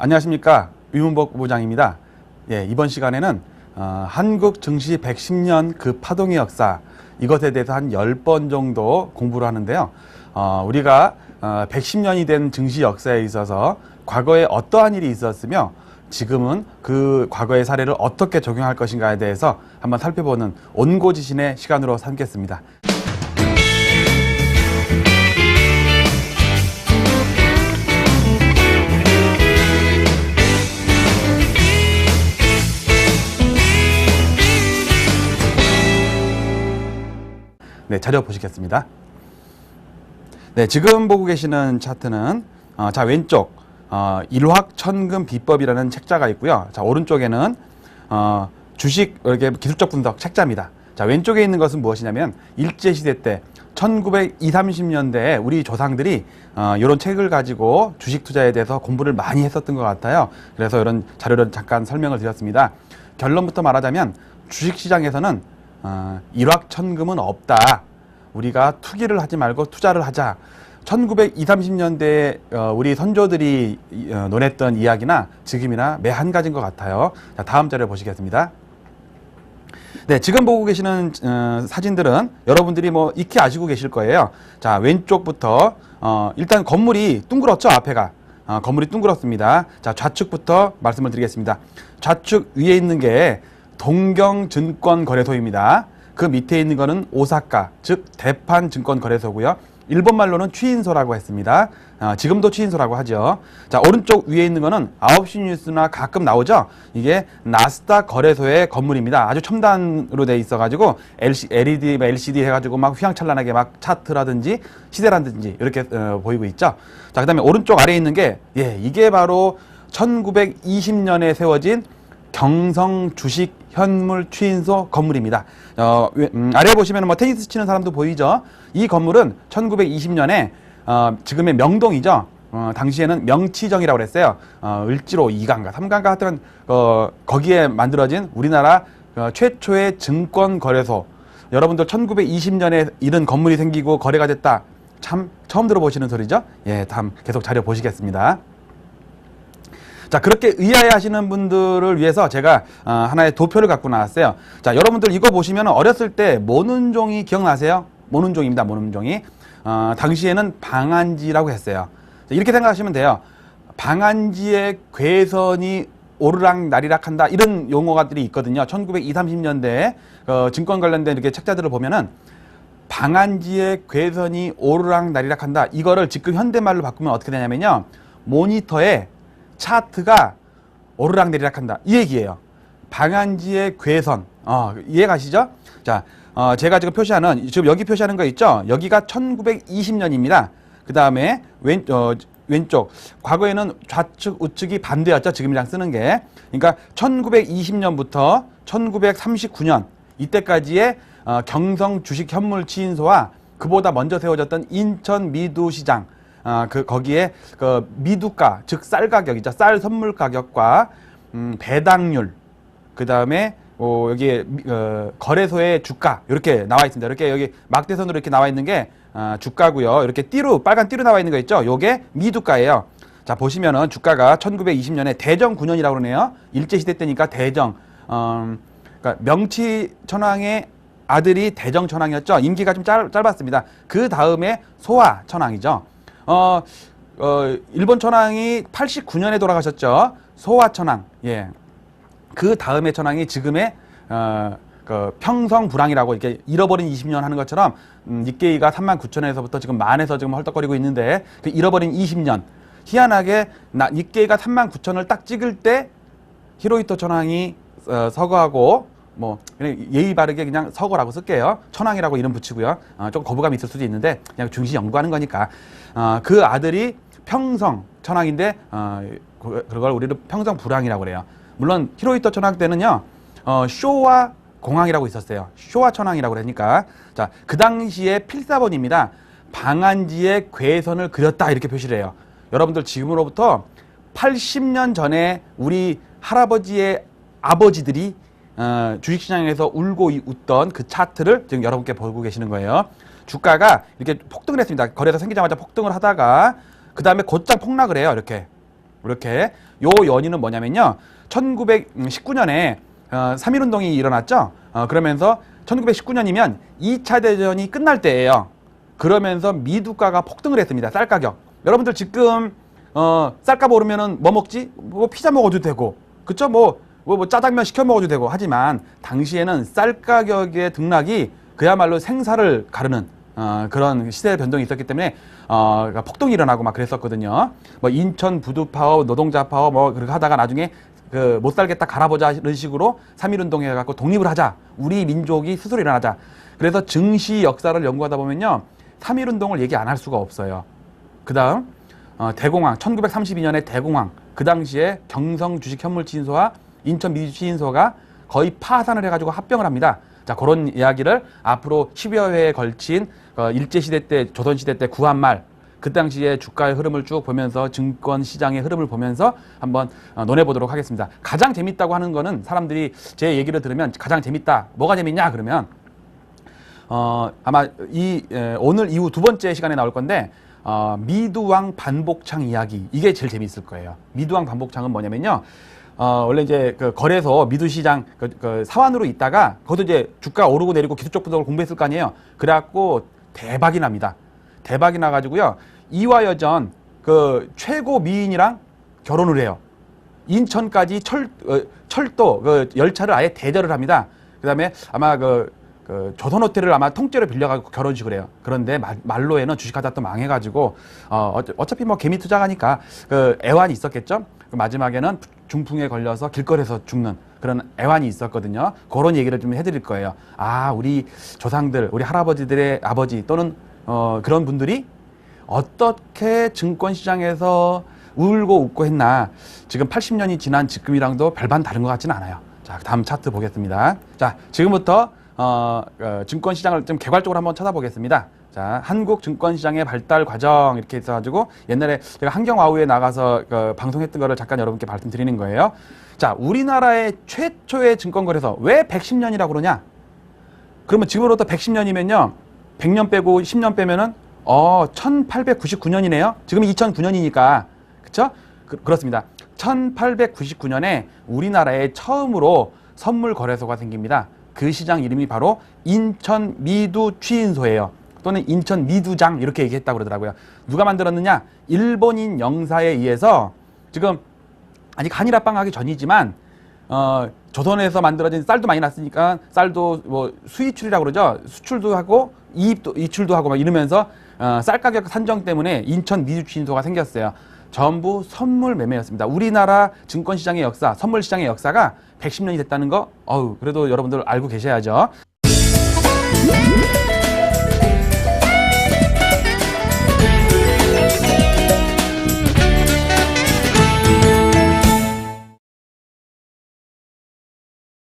안녕하십니까 위문복 부장입니다. 예, 이번 시간에는 어, 한국 증시 110년 그 파동의 역사 이것에 대해서 한 10번 정도 공부를 하는데요. 어, 우리가 어, 110년이 된 증시 역사에 있어서 과거에 어떠한 일이 있었으며 지금은 그 과거의 사례를 어떻게 적용할 것인가에 대해서 한번 살펴보는 온고지신의 시간으로 삼겠습니다. 네, 자료 보시겠습니다. 네, 지금 보고 계시는 차트는 어, 자 왼쪽 어, 일확천금 비법이라는 책자가 있고요. 자 오른쪽에는 어, 주식 이렇게 기술적 분석 책자입니다. 자 왼쪽에 있는 것은 무엇이냐면 일제 시대 때 1920, 30년대에 우리 조상들이 어, 이런 책을 가지고 주식 투자에 대해서 공부를 많이 했었던 것 같아요. 그래서 이런 자료를 잠깐 설명을 드렸습니다. 결론부터 말하자면 주식 시장에서는 어, 일확천금은 없다. 우리가 투기를 하지 말고 투자를 하자. 1920, 30년대에 어, 우리 선조들이 이- 어, 논했던 이야기나 지금이나 매 한 가지인 것 같아요. 자, 다음 자료 보시겠습니다. 네, 지금 보고 계시는 어, 사진들은 여러분들이 뭐 익히 아시고 계실 거예요. 자, 왼쪽부터 어, 일단 건물이 둥그렇죠, 앞에가. 어, 건물이 둥그렇습니다. 자, 좌측부터 말씀을 드리겠습니다. 좌측 위에 있는 게 동경증권거래소입니다. 그 밑에 있는 거는 오사카, 즉 대판 증권거래소고요. 일본 말로는 취인소라고 했습니다. 아, 지금도 취인소라고 하죠. 자, 오른쪽 위에 있는 거는 9시 뉴스나 가끔 나오죠. 이게 나스닥 거래소의 건물입니다. 아주 첨단으로 돼 있어 가지고 LC, LED, LCD 해 가지고 막 휘황찬란하게 막 차트라든지 시대라든지 이렇게 어, 보이고 있죠. 자, 그 다음에 오른쪽 아래에 있는 게, 예, 이게 바로 1920년에 세워진 경성 주식 현물 취인소 건물입니다. 어, 왜- 음, 아래 보시면 뭐 테니스 치는 사람도 보이죠. 이 건물은 1920년에 어, 지금의 명동이죠. 어, 당시에는 명치정이라고 그랬어요. 어, 을지로 2강가, 3강가 하여튼 어, 거기에 만들어진 우리나라 어, 최초의 증권 거래소. 여러분들 1920년에 이런 건물이 생기고 거래가 됐다. 참 처음 들어보시는 소리죠? 예, 다음 계속 자료 보시겠습니다. 자 그렇게 의아해 하시는 분들을 위해서 제가 어, 하나의 도표를 갖고 나왔어요 자 여러분들 이거 보시면 어렸을 때 모눈종이 기억나세요? 모눈종입니다 모눈종이 어, 당시에는 방안지라고 했어요 자, 이렇게 생각하시면 돼요 방안지의 괴선이 오르락 나리락 한다 이런 용어가들이 있거든요 1920, 30년대에 어, 증권 관련된 이렇게 책자들을 보면은 방안지의 괴선이 오르락 나리락 한다. 이거를 지금 현대말로 바꾸면 어떻게 되냐면요. 모니터에 차트가 오르락 내리락 한다. 이 얘기예요. 방안지의 괴선. 어, 이해 가시죠? 자, 어, 제가 지금 표시하는, 지금 여기 표시하는 거 있죠? 여기가 1920년입니다. 그 다음에 왼, 어, 왼쪽. 과거에는 좌측, 우측이 반대였죠. 지금이랑 쓰는 게. 그러니까 1920년부터 1939년 이때까지의 어, 경성 주식 현물 치인소와 그보다 먼저 세워졌던 인천 미두시장 아, 그 거기에 그 미두가 즉 쌀 가격이죠 쌀 선물 가격과 음, 배당률 그 다음에 어, 여기에 미- 어, 거래소의 주가 이렇게 나와 있습니다. 이렇게 여기 막대선으로 이렇게 나와 있는 게 아, 주가고요. 이렇게 띠로 빨간 띠로 나와 있는 거 있죠. 요게 미두가예요. 자 보시면은 주가가 1920년에 대정 9년이라고 그러네요. 일제 시대 때니까 대정. 어, 그러니까 명치 천황의 아들이 대정 천황이었죠. 임기가 좀 짧, 짧았습니다. 그 다음에 소화 천황이죠. 어, 어, 일본 천황이 89년에 돌아가셨죠. 소화 천황. 예. 그 다음에 천황이 지금의 어, 그 평성 불황이라고 이렇게 잃어버린 20년 하는 것처럼 음, 니케이가 3만 9천에서부터 지금 만에서 지금 헐떡거리고 있는데 그 잃어버린 20년 희한하게 나, 니케이가 3만 9천을 딱 찍을 때 히로히토 천황이 어, 서거하고 뭐 그냥 예의 바르게 그냥 서거라고 쓸게요. 천황이라고 이름 붙이고요. 어, 조금 거부감이 있을 수도 있는데 그냥 중시 연구하는 거니까 어, 그 아들이 평성 천황인데 어, 그- 그걸 우리는 평성 불황이라고 그래요. 물론 히로히토 천황 때는요 어, 쇼와 공황이라고 있었어요. 쇼와 천황이라고 그러니까 자 그 당시에 필사본입니다. 방안지의 괴선을 그렸다 이렇게 표시를 해요. 여러분들 지금으로부터 80년 전에 우리 할아버지의 아버지들이 어, 주식시장에서 울고 이- 웃던 그 차트를 지금 여러분께 보고 계시는 거예요. 주가가 이렇게 폭등을 했습니다. 거래소 생기자마자 폭등을 하다가 그 다음에 곧장 폭락을 해요. 이렇게 이렇게 요 연유는 뭐냐면요. 1919년에 어, 3.1운동이 일어났죠. 어, 그러면서 1919년이면 2차 대전이 끝날 때예요. 그러면서 미두가가 폭등을 했습니다. 쌀 가격. 여러분들 지금 어, 쌀값 오르면은 뭐 먹지? 뭐 피자 먹어도 되고, 그쵸? 뭐, 뭐, 뭐 짜장면 시켜 먹어도 되고 하지만 당시에는 쌀 가격의 등락이 그야말로 생사를 가르는 어, 그런 시대 변동이 있었기 때문에 어, 그러니까 폭동이 일어나고 막 그랬었거든요. 뭐 인천 부두 파업, 노동자 파업 뭐 그렇게 하다가 나중에 그 못 살겠다 갈아보자 이런 식으로 3.1운동 해 갖고 독립을 하자. 우리 민족이 스스로 일어나자. 그래서 증시 역사를 연구하다 보면요. 3.1운동을 얘기 안 할 수가 없어요. 그 다음 어, 대공황 1932년에 대공황 그 당시에 경성 주식 현물 치인소와 인천 미주 치인소가 거의 파산을 해가지고 합병을 합니다. 자 그런 이야기를 앞으로 10여 회에 걸친 어, 일제 시대 때 조선 시대 때 구한말 그 당시에 주가의 흐름을 쭉 보면서 증권 시장의 흐름을 보면서 한번 어, 논해 보도록 하겠습니다. 가장 재밌다고 하는 거는 사람들이 제 얘기를 들으면 가장 재밌다. 뭐가 재밌냐 그러면 어, 아마 이 에, 오늘 이후 두 번째 시간에 나올 건데 어, 미두왕 반복창 이야기 이게 제일 재미있을 거예요. 미두왕 반복창은 뭐냐면요. 어, 원래 이제 그 거래소 미두시장 그, 그 사완으로 있다가 거기서 이제 주가 오르고 내리고 기술 쪽 분석을 공부했을 거 아니에요. 그래갖고 대박이 납니다. 대박이 나가지고요. 이화여전 그 최고 미인이랑 결혼을 해요. 인천까지 철, 어, 철도 그 열차를 아예 대절을 합니다. 그다음에 아마 그, 그 조선 호텔을 아마 통째로 빌려가지고 결혼식을 해요. 그런데 말, 말로에는 주식하다 또 망해가지고 어, 어차- 어차피 뭐 개미 투자가니까 그 애환이 있었겠죠. 그 마지막에는 중풍에 걸려서 길거리에서 죽는 그런 애환이 있었거든요. 그런 얘기를 좀 해드릴 거예요. 아 우리 조상들, 우리 할아버지들의 아버지 또는 어, 그런 분들이 어떻게 증권 시장에서 울고 웃고 했나 지금 80년이 지난 지금이랑도 별반 다른 것 같지는 않아요. 자 다음 차트 보겠습니다. 자 지금부터 어, 어, 증권 시장을 좀 개괄적으로 한번 쳐다보겠습니다. 자 한국 증권 시장의 발달 과정 이렇게 있어가지고 옛날에 제가 한경와우에 나가서 그 방송했던 거를 잠깐 여러분께 말씀드리는 거예요. 자 우리나라의 최초의 증권거래소 왜 110년이라고 그러냐? 그러면 지금으로부터 110년이면요. 100년 빼고 10년 빼면은 어 1899년이네요. 지금 2009년이니까 그쵸? 그, 그렇습니다. 1899년에 우리나라에 처음으로 선물 거래소가 생깁니다. 그 시장 이름이 바로 인천 미두 취인소예요. 또는 인천 미두장 이렇게 얘기했다고 그러더라고요. 누가 만들었느냐? 일본인 영사에 의해서 지금 아직 한일 합방하기 전이지만 어, 조선에서 만들어진 쌀도 많이 났으니까 쌀도 뭐 수입출이라고 그러죠. 수출도 하고 이입도 이출도 하고 막 이러면서 어, 쌀 가격 산정 때문에 인천 미주취인소가 생겼어요. 전부 선물 매매였습니다. 우리나라 증권 시장의 역사, 선물 시장의 역사가 110년이 됐다는 거, 어우, 그래도 여러분들 알고 계셔야죠.